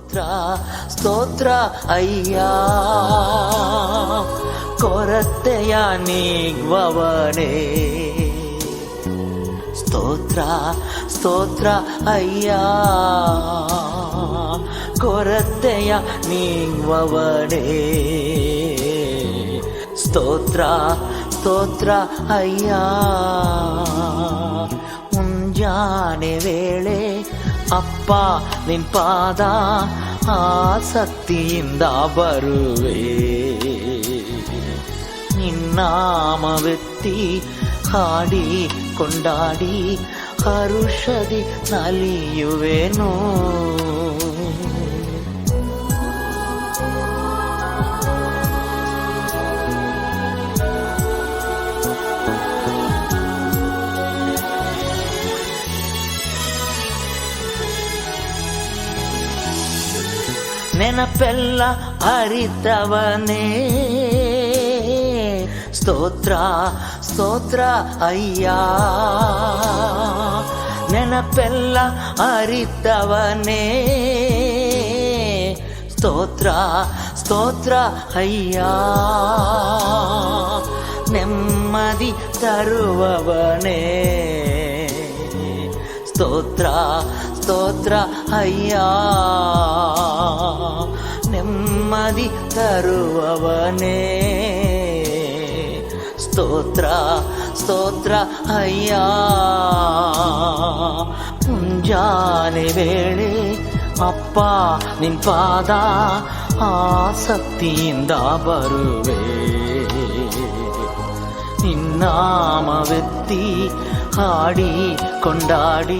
ಸ್ತೋತ್ರ ಸ್ತೋತ್ರ ಅಯ್ಯ ಕೊರತೆಯ ನೀಗ್ವವನೇ ಸ್ತೋತ್ರ ಸ್ತೋತ್ರ ಅಯ್ಯ ಕೊರತೆಯ ನೀಗ್ವವನೇ ಸ್ತೋತ್ರ ಸ್ತೋತ್ರ ಅಯ್ಯ ಮುಂಜಾನೆ ವೇಳೆ ಅಪ್ಪ ನಿನ್ ಪಾದ ಆಸಕ್ತಿಯಿಂದ ಬರುವೆ ನಿನ್ನಾಮವೆತ್ತಿ ಹಾಡಿ ಕೊಂಡಾಡಿ ಹರುಷದಿ ನಲಿಯುವೆನು ನೆನಪೆಲ್ಲ ಅರಿತವನೇ ಸ್ತೋತ್ರ ಸ್ತೋತ್ರ ಅಯ್ಯ ನೆನಪೆಲ್ಲ ಅರಿತವನೇ ಸ್ತೋತ್ರ ಸ್ತೋತ್ರ ಅಯ್ಯ ನೆಮ್ಮದಿ ತರುವವನೇ ಸ್ತೋತ್ರ ಸ್ತೋತ್ರ ಅಯ್ಯ. ನೆಮ್ಮದಿ ತರುವವನೇ. ಸ್ತೋತ್ರ ಸ್ತೋತ್ರ ಅಯ್ಯ. ಮುಂಜಾನೆ ವೇಳೆ, ಅಪ್ಪ, ನಿನ್ ಪಾದ ಆಸಕ್ತಿಯಿಂದ ಬರುವೆ. ನಿನ್ನಾಮವೆತ್ತಿ ಹಾಡಿ ಕೊಂಡಾಡಿ.